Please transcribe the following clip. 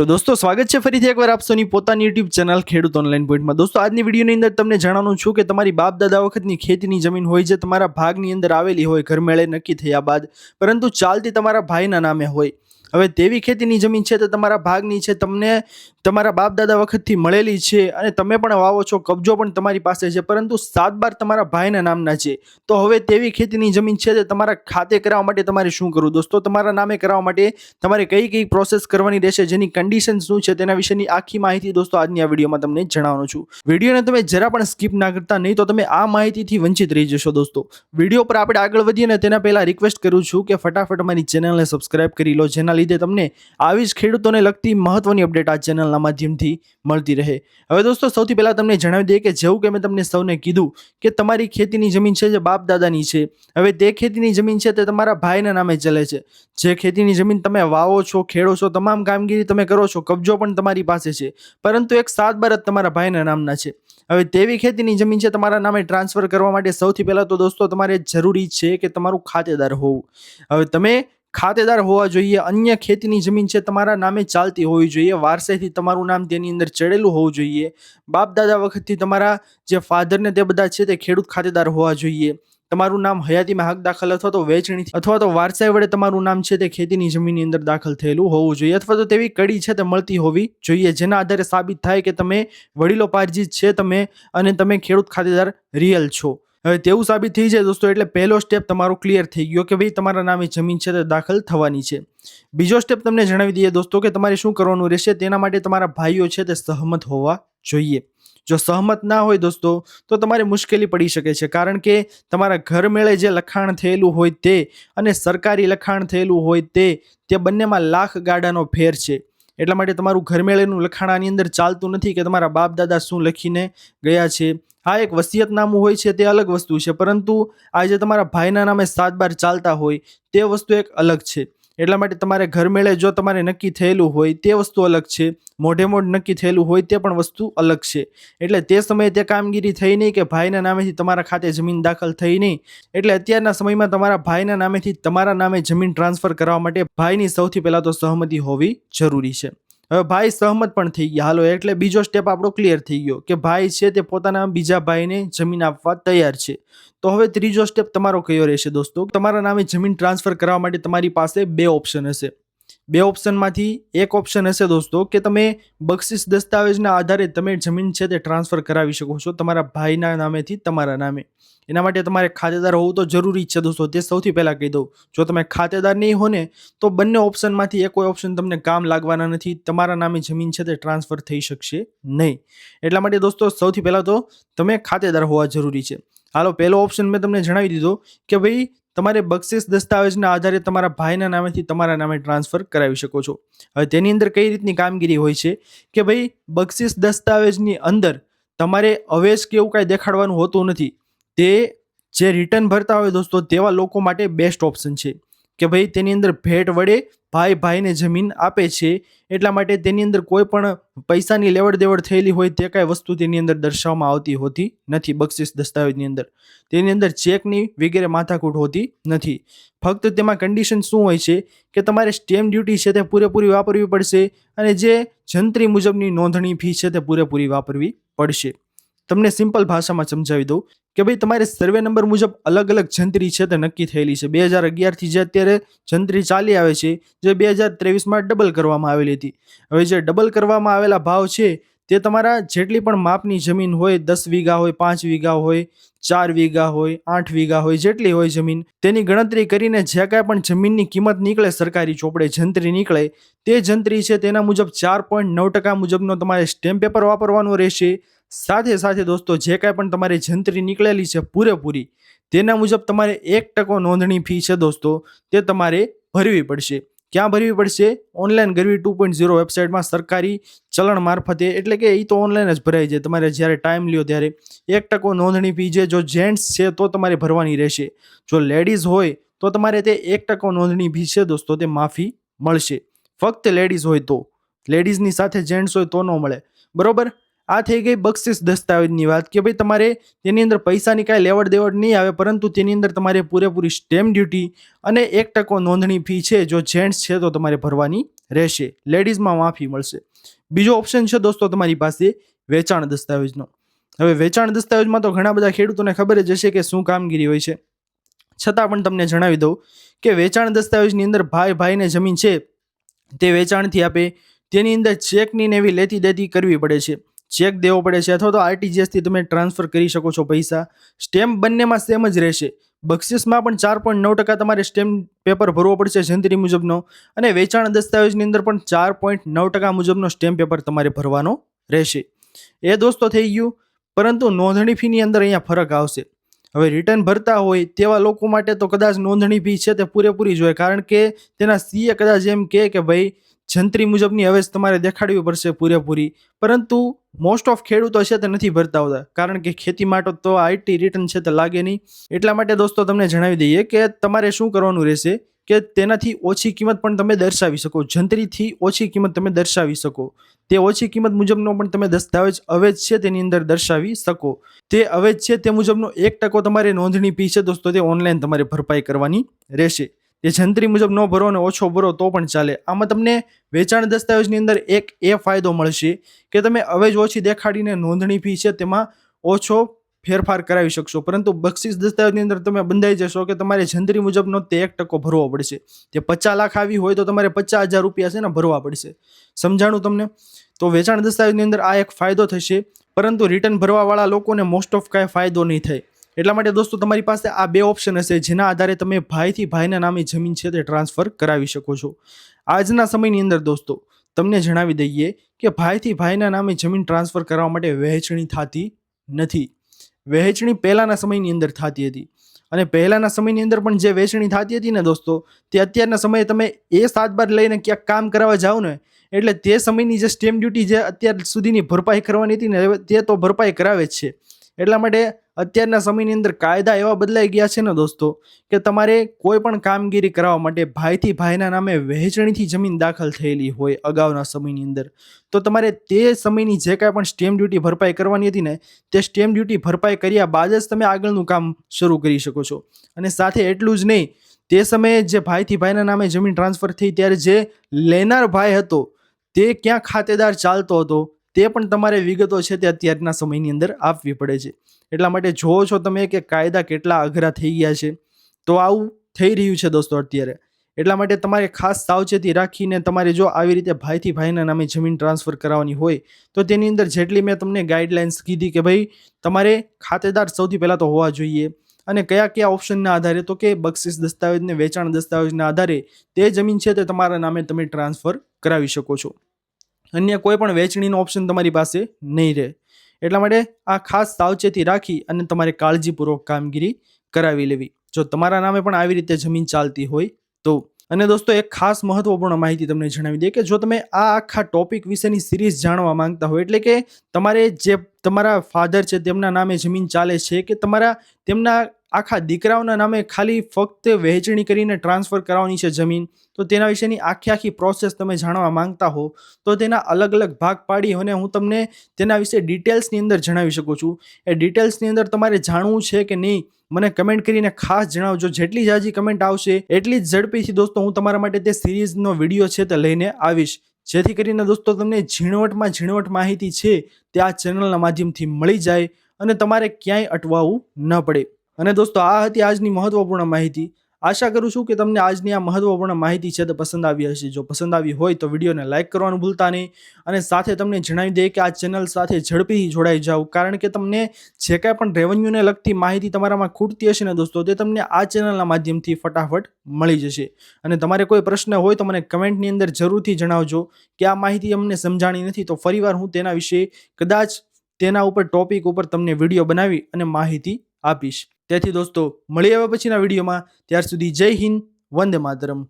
તો દોસ્તો, સ્વાગત છે ફરીથી એકવાર આપ પોતાની યુટ્યુબ ચેનલ ખેડૂત ઓનલાઈન પોઈન્ટમાં દોસ્તો, આજની વિડીયોની અંદર તમને જણાવું છું કે તમારી બાપ દાદા વખતની ખેતીની જમીન હોય જે તમારા ભાગની અંદર આવેલી હોય, ઘરમેળે નક્કી થયા બાદ, પરંતુ ચાલતી તમારા ભાઈના નામે હોય. હવે તેવી ખેતીની જમીન છે તે તમારા ભાગની છે, તમને તમારા બાપ દાદા વખતથી મળેલી છે અને તમે પણ વાવો છો, કબજો પણ તમારી પાસે છે, પરંતુ સાત બાર તમારા ભાઈના નામના છે. તો હવે તેવી ખેતીની જમીન છે તે તમારા ખાતે કરાવવા માટે તમારે શું કરવું? દોસ્તો, તમારા નામે કરાવવા માટે તમારે કઈ કઈ પ્રોસેસ કરવાની રહેશે, જેની કન્ડિશન શું છે તેના વિશેની આખી માહિતી દોસ્તો આજની આ વિડીયોમાં તમને જણાવવાનો છું. વિડીયોને તમે જરા પણ સ્કીપ ના કરતા, નહીં તો તમે આ માહિતીથી વંચિત રહી જશો દોસ્તો. વીડિયો પર આપણે આગળ વધીએ ને તેના પહેલાં રિક્વેસ્ટ કરું છું કે ફટાફટ અમારી ચેનલને સબસ્ક્રાઇબ કરી લો, જેના લીધે તમને આવી જ ખેડૂતોને લગતી મહત્વની અપડેટ આ ચેનલના માધ્યમથી મળતી રહે. હવે દોસ્તો, સૌથી પહેલાં તમને જણાવી દઈએ કે જેવું કે મેં તમને સૌને કીધું કે તમારી ખેતીની જમીન છે જે બાપ દાદાની છે. હવે તે ખેતીની જમીન છે તે તમારા ભાઈના નામે ચલે છે. જે ખેતીની જમીન તમે વાવો છો, ખેડો છો, તમામ કામગીરી તમે કરો છો, કબજો પણ તમારી પાસે છે. પરંતુ એક સાત બારત તમારા ભાઈના નામના છે. હવે તેવી ખેતીની જમીન છે તમારા નામે ટ્રાન્સફર કરવા માટે સૌથી પહેલાં તો દોસ્તો, તમારે જરૂરી છે કે તમારું ખાતેદાર હોવું. હવે તમે ખાતેદાર હોવા જોઈએ. અન્ય ખેતીની જમીન છે તમારા નામે ચાલતી હોવી જોઈએ. વારસાઈથી તમારું નામ તેની અંદર ચડેલું હોવું જોઈએ. બાપ દાદા વખતથી તમારા જે ફાધરને તે બધા છે તે ખેડૂત ખાતેદાર હોવા જોઈએ. તમારું નામ હયાતીમાં હક દાખલ અથવા તો વેચણી અથવા તો વારસાઈ વડે તમારું નામ છે તે ખેતીની જમીનની અંદર દાખલ થયેલું હોવું જોઈએ. અથવા તો તેવી કડી છે તે મળતી હોવી જોઈએ, જેના આધારે સાબિત થાય કે તમે વડીલો પારજીત છે તમે અને તમે ખેડૂત ખાતેદાર રિયલ છો. હવે તેવું સાબિત થઈ જાય દોસ્તો, એટલે પહેલો સ્ટેપ તમારો ક્લિયર થઈ ગયો કે ભાઈ તમારા નામે જમીન છે તે દાખલ થવાની છે. બીજો સ્ટેપ તમને જણાવી દઈએ દોસ્તો કે તમારે શું કરવાનું રહેશે તેના માટે તમારા ભાઈઓ છે તે સહમત હોવા જોઈએ. જો સહમત ના હોય દોસ્તો, તો તમારે મુશ્કેલી પડી શકે છે, કારણ કે તમારા ઘર મેળે જે લખાણ થયેલું હોય તે અને સરકારી લખાણ થયેલું હોય તે તે બંનેમાં લાખ ગાડાનો ફેર છે. એટલા માટે તમારું ઘરમેળેનું લખાણ આની અંદર ચાલતું નથી કે તમારા બાપ દાદા શું લખીને ગયા છે. હા, એક વસિયતનામું હોય છે તે અલગ વસ્તુ છે, પરંતુ આ જે તમારા ભાઈના નામે સાત બાર ચાલતા હોય, તે વસ્તુ એક અલગ છે. એટલા માટે તમારે ઘરમેળે જો તમારે નક્કી થયેલું હોય, તે વસ્તુ અલગ છે. મોઢે મોઢ નક્કી થયેલું હોય, તે પણ વસ્તુ અલગ છે. એટલે તે સમયે તે કામગીરી થઈ નહીં કે ભાઈના નામેથી તમારા ખાતે જમીન દાખલ થઈ નહીં. એટલે અત્યારના સમયમાં તમારા ભાઈના નામેથી તમારા નામે જમીન ટ્રાન્સફર કરવા માટે ભાઈની સૌથી પહેલાં તો સહમતિ હોવી જરૂરી છે. હવે ભાઈ સહમત પણ થઈ ગયા. હાલો, એટલે બીજો સ્ટેપ આપણો ક્લિયર થઈ ગયો કે ભાઈ છે તે પોતાના બીજા ભાઈને જમીન આપવા તૈયાર છે. તો હવે ત્રીજો સ્ટેપ તમારો કયો રહેશે દોસ્તો? તમારા નામે જમીન ટ્રાન્સફર કરવા માટે તમારી પાસે બે ઓપ્શન હશે. બે ઓપ્શનમાંથી એક ઓપ્શન હશે દોસ્તો કે તમે બક્ષિસ દસ્તાવેજના આધારે તમે જમીન છે તે ટ્રાન્સફર કરાવી શકો છો તમારા ભાઈના નામેથી તમારા નામે. એના માટે તમારે ખાતેદાર હોવું તો જરૂરી છે દોસ્તો. તે સૌથી પહેલાં કહી દઉં. જો તમે ખાતેદાર નહીં હો ને તો બંને ઓપ્શનમાંથી એક કોઈ ઓપ્શન તમને કામ લાગવાના નથી. તમારા નામે જમીન છે તે ટ્રાન્સફર થઈ શકશે નહીં. એટલા માટે દોસ્તો સૌથી પહેલાં તો તમે ખાતેદાર હોવા જરૂરી છે. હાલો, પહેલો ઓપ્શન મેં તમને જણાવી દીધો કે ભાઈ તમારે બક્ષિસ દસ્તાવેજના આધારે તમારા ભાઈના નામેથી તમારા નામે ટ્રાન્સફર કરાવી શકો છો. હવે તેની અંદર કઈ રીતની કામગીરી હોય છે? કે ભાઈ, બક્ષિસ દસ્તાવેજની અંદર તમારે અવેજ કે એવું કાંઈ દેખાડવાનું હોતું નથી. તે જે રિટર્ન ભરતા હોય દોસ્તો, તેવા લોકો માટે બેસ્ટ ઓપ્શન છે. કે ભાઈ, તેની અંદર ભેટ વડે ભાઈ ભાઈને જમીન આપે છે, એટલા માટે તેની અંદર કોઈ પણ પૈસાની લેવડ દેવડ થયેલી હોય તે કાંઈ વસ્તુ તેની અંદર દર્શાવવામાં આવતી હોતી નથી, બક્ષિસ દસ્તાવેજની અંદર. તેની અંદર ચેકની વગેરે માથાકૂટ હોતી નથી. ફક્ત તેમાં કન્ડિશન શું હોય છે કે તમારે સ્ટેમ્પ ડ્યુટી છે તે પૂરેપૂરી વાપરવી પડશે અને જે જંત્રી મુજબની નોંધણી ફી છે તે પૂરેપૂરી વાપરવી પડશે. તમને સિમ્પલ ભાષામાં સમજાવી દઉં કે ભાઈ તમારે સર્વે નંબર મુજબ અલગ અલગ જંત્રી છે તે નક્કી થયેલી છે. બે હજાર અગિયારથી જે અત્યારે જંત્રી ચાલી આવે છે, જે બે હજાર ત્રેવીસમાં ડબલ કરવામાં આવેલી હતી. હવે જે ડબલ કરવામાં આવેલા ભાવ છે, તે તમારા જેટલી પણ માપની જમીન હોય, દસ વીઘા હોય, પાંચ વીઘા હોય, ચાર વીઘા હોય, આઠ વીઘા હોય, જેટલી હોય જમીન, તેની ગણતરી કરીને જે કાંઈ પણ જમીનની કિંમત નીકળે સરકારી ચોપડે જંત્રી નીકળે, તે જંત્રી છે તેના મુજબ ચાર પોઈન્ટ નવ ટકા મુજબનો તમારે સ્ટેમ્પ પેપર વાપરવાનો રહેશે. સાથે સાથે દોસ્તો, જે કાંઈ પણ તમારી જંત્રી નીકળેલી છે પૂરેપૂરી, તેના મુજબ તમારે એક ટકો નોંધણી ફી છે દોસ્તો, તે તમારે ભરવી પડશે. ક્યાં ભરવી પડશે? Online Garvi two point zero વેબસાઇટમાં સરકારી ચલણ મારફતે, એટલે કે એ તો ઓનલાઈન જ ભરાય છે તમારે જ્યારે ટાઈમ લ્યો ત્યારે એક ટકો નોંધણી ફી છે, જો જેન્ટ્સ છે તો તમારે ભરવાની રહેશે. જો લેડીઝ હોય તો તમારે તે એક ટકો નોંધણી ફી છે દોસ્તો, તે માફી મળશે. ફક્ત લેડીઝ હોય તો. લેડીઝની સાથે જેન્ટ્સ હોય તો ન મળે. બરોબર? આ થઈ ગઈ બક્ષિસ દસ્તાવેજની વાત કે ભાઈ તમારે તેની અંદર પૈસાની કાંઈ લેવડ દેવડ નહીં આવે, પરંતુ તેની અંદર તમારે પૂરેપૂરી સ્ટેમ્પ ડ્યુટી અને એક ટકો નોંધણી ફી છે, જો જેન્ટ્સ છે તો તમારે ભરવાની રહેશે. લેડીઝમાં માફી મળશે. બીજો ઓપ્શન છે દોસ્તો તમારી પાસે વેચાણ દસ્તાવેજનો. હવે વેચાણ દસ્તાવેજમાં તો ઘણા બધા ખેડૂતોને ખબર જ હશે કે શું કામગીરી હોય છે. છતાં પણ તમને જણાવી દઉં કે વેચાણ દસ્તાવેજની અંદર ભાઈ ભાઈને જમીન છે, તે વેચાણથી આપે, તેની અંદર ચેકની ને એવી લેતી દેતી કરવી પડે છે. ચેક દેવો પડે છે અથવા તો આરટીજીએસથી તમે ટ્રાન્સફર કરી શકો છો પૈસા. સ્ટેમ્પ બંનેમાં સેમ જ રહેશે. બક્ષિસમાં પણ ચાર પોઈન્ટ નવ ટકા તમારે સ્ટેમ્પ પેપર ભરવો પડશે જંત્રી મુજબનો અને વેચાણ દસ્તાવેજની અંદર પણ ચાર પોઈન્ટ નવ ટકા મુજબનો સ્ટેમ્પ પેપર તમારે ભરવાનો રહેશે. એ દોસ્તો થઈ ગયું. પરંતુ નોંધણી ફીની અંદર અહીંયા ફરક આવશે. હવે રિટર્ન ભરતા હોય તેવા લોકો માટે તો કદાચ નોંધણી ફી છે તે પૂરેપૂરી જોઈએ કારણ કે તેના સીએ કદાચ એમ કહે કે ભાઈ જંત્રી મુજબની અવેજ તમારે દેખાડવી પડશે પૂરેપૂરી. પરંતુ મોસ્ટ ઓફ ખેડૂતો છે તે નથી ભરતા હોતા. કારણ કે ખેતી માટે તો આઈટી રિટર્ન છે તે લાગે નહીં. એટલા માટે દોસ્તો તમને જણાવી દઈએ કે તમારે શું કરવાનું રહેશે કે તેનાથી ઓછી કિંમત પણ તમે દર્શાવી શકો. જંત્રીથી ઓછી કિંમત તમે દર્શાવી શકો. તે ઓછી કિંમત મુજબનો પણ તમે દસ્તાવેજ અવેજ છે તેની અંદર દર્શાવી શકો. તે અવેજ છે તે મુજબનો એક ટકો તમારે નોંધણી ફી છે દોસ્તો તે ઓનલાઈન તમારે ભરપાઈ કરવાની રહેશે. તે જંત્રી મુજબ ન ભરો અને ઓછો ભરો તો પણ ચાલે. આમાં તમને વેચાણ દસ્તાવેજની અંદર એક એ ફાયદો મળશે કે તમે અવેજ ઓછી દેખાડીને નોંધણી ફી છે તેમાં ઓછો ફેરફાર કરાવી શકશો. પરંતુ બક્ષિસ દસ્તાવેજની અંદર તમે બંધાઈ જશો કે તમારે જંત્રી મુજબનો તે એક ટકો ભરવો પડશે. તે પચાસ લાખ આવી હોય તો તમારે પચાસ હજાર રૂપિયા છે ને ભરવા પડશે. સમજાણું તમને? તો વેચાણ દસ્તાવેજની અંદર આ એક ફાયદો થશે, પરંતુ રિટર્ન ભરવાવાળા લોકોને મોસ્ટ ઓફ કાંઈ ફાયદો નહીં થાય. એટલા માટે દોસ્તો, તમારી પાસે આ બે ઓપ્શન હશે, જેના આધારે તમે ભાઈથી ભાઈના નામે જમીન છે તે ટ્રાન્સફર કરાવી શકો છો. આજના સમયની અંદર દોસ્તો, તમને જણાવી દઈએ કે ભાઈથી ભાઈના નામે જમીન ટ્રાન્સફર કરવા માટે વહેંચણી થતી નથી. વહેંચણી પહેલાંના સમયની અંદર થતી હતી. અને પહેલાંના સમયની અંદર પણ જે વહેંચણી થતી હતી ને દોસ્તો, તે અત્યારના સમયે તમે એ સાત બાર લઈને ક્યાંક કામ કરવા જાઓ ને, એટલે તે સમયની જે સ્ટેમ્પ ડ્યુટી જે અત્યાર સુધીની ભરપાઈ કરવાની હતી ને, તે તો ભરપાઈ કરાવે જ છે. એટલા માટે અત્યારના સમયની અંદર કાયદા એવા બદલાઈ ગયા છે ને દોસ્તો, કે તમારે કોઈ પણ કામગીરી કરાવવા માટે ભાઈથી ભાઈના નામે વહેંચણીથી જમીન દાખલ થયેલી હોય અગાઉના સમયની અંદર. તો તમારે તે સમયની જે કાંઈ પણ સ્ટેમ્પ ડ્યુટી ભરપાઈ કરવાની હતી ને, તે સ્ટેમ્પ ડ્યુટી ભરપાઈ કર્યા બાદ જ તમે આગળનું કામ શરૂ કરી શકો છો. અને સાથે એટલું જ નહીં, તે સમયે જે ભાઈથી ભાઈના નામે જમીન ટ્રાન્સફર થઈ ત્યારે જે લેનાર ભાઈ હતો, તે ક્યાં ખાતેદાર ચાલતો હતો, તે પણ તમારે વિગતો છે તે અત્યારના સમયની અંદર આપવી પડે છે. એટલા માટે જોવો છો તમે કે કાયદા કેટલા અઘરા થઈ ગયા છે. તો આવું થઈ રહ્યું છે દોસ્તો અત્યારે. એટલા માટે તમારે ખાસ સાવચેતી રાખીને તમારે જો આવી રીતે ભાઈથી ભાઈના નામે જમીન ટ્રાન્સફર કરાવવાની હોય, તો તેની અંદર જેટલી મેં તમને ગાઈડલાઇન્સ કીધી કે ભાઈ, તમારે ખાતેદાર સૌથી પહેલાં તો હોવા જોઈએ. અને કયા કયા ઓપ્શનના આધારે, તો કે બક્ષિસ દસ્તાવેજને વેચાણ દસ્તાવેજના આધારે, તે જમીન છે તે તમારા નામે તમે ટ્રાન્સફર કરાવી શકો છો. અન્ય કોઈ પણ વેચણીનો ઓપ્શન તમારી પાસે નહીં રહે. એટલા માટે આ ખાસ સાવચેતી રાખી અને તમારે કાળજીપૂર્વક કામગીરી કરાવી લેવી. જો તમારા નામે પણ આવી રીતે જમીન ચાલતી હોય તો. અને દોસ્તો, એક ખાસ મહત્વપૂર્ણ માહિતી તમને જણાવી દઈએ કે જો તમે આ આખા ટોપિક વિશેની સિરીઝ જાણવા માંગતા હોય, એટલે કે તમારે જે તમારા ફાધર છે તેમના નામે જમીન ચાલે છે કે તમારા તેમના આખા દીકરાઓના નામે ખાલી ફક્ત વહેંચણી કરીને ટ્રાન્સફર કરાવવાની છે જમીન. તો તેના વિશેની આખી આખી પ્રોસેસ તમે જાણવા માંગતા હો, તો તેના અલગ અલગ ભાગ પાડી અને હું તમને તેના વિશે ડિટેલ્સની અંદર જણાવી શકું છું. એ ડિટેલ્સની અંદર તમારે જાણવું છે કે નહીં, મને કમેન્ટ કરીને ખાસ જણાવજો. જેટલી જાજી કમેન્ટ આવશે, એટલી જ ઝડપીથી દોસ્તો હું તમારા માટે તે સિરીઝનો વીડિયો છે તે લઈને આવીશ. જેથી કરીને દોસ્તો તમને ઝીણવટમાં ઝીણવટ માહિતી છે તે આ ચેનલના માધ્યમથી મળી જાય અને તમારે ક્યાંય અટવાવું ન પડે. અને દોસ્તો, આ હતી આજની મહત્વપૂર્ણ માહિતી. આશા કરું છું કે તમને આજની આ મહત્વપૂર્ણ માહિતી છે તે પસંદ આવી હશે. જો પસંદ આવી હોય તો વિડીયોને લાઇક કરવાનું ભૂલતા નહીં અને સાથે તમને જણાવી દઈએ કે આ ચેનલ સાથે ઝડપી જોડાઈ જાઓ. કારણ કે તમને જે કાંઈ પણ રેવન્યુને લગતી માહિતી તમારામાં ખૂટતી હશે ને દોસ્તો, તે તમને આ ચેનલના માધ્યમથી ફટાફટ મળી જશે. અને તમારે કોઈ પ્રશ્ન હોય તો મને કમેન્ટની અંદર જરૂરથી જણાવજો કે આ માહિતી અમને સમજાણી નથી. તો ફરીવાર હું તેના વિશે કદાચ તેના ઉપર ટોપિક ઉપર તમને વીડિયો બનાવી અને માહિતી આપીશ. તેથી દોસ્તો મળી આવ્યા પછીના વિડીયોમાં. ત્યાર સુધી જય હિન્દ વંદે માતરમ.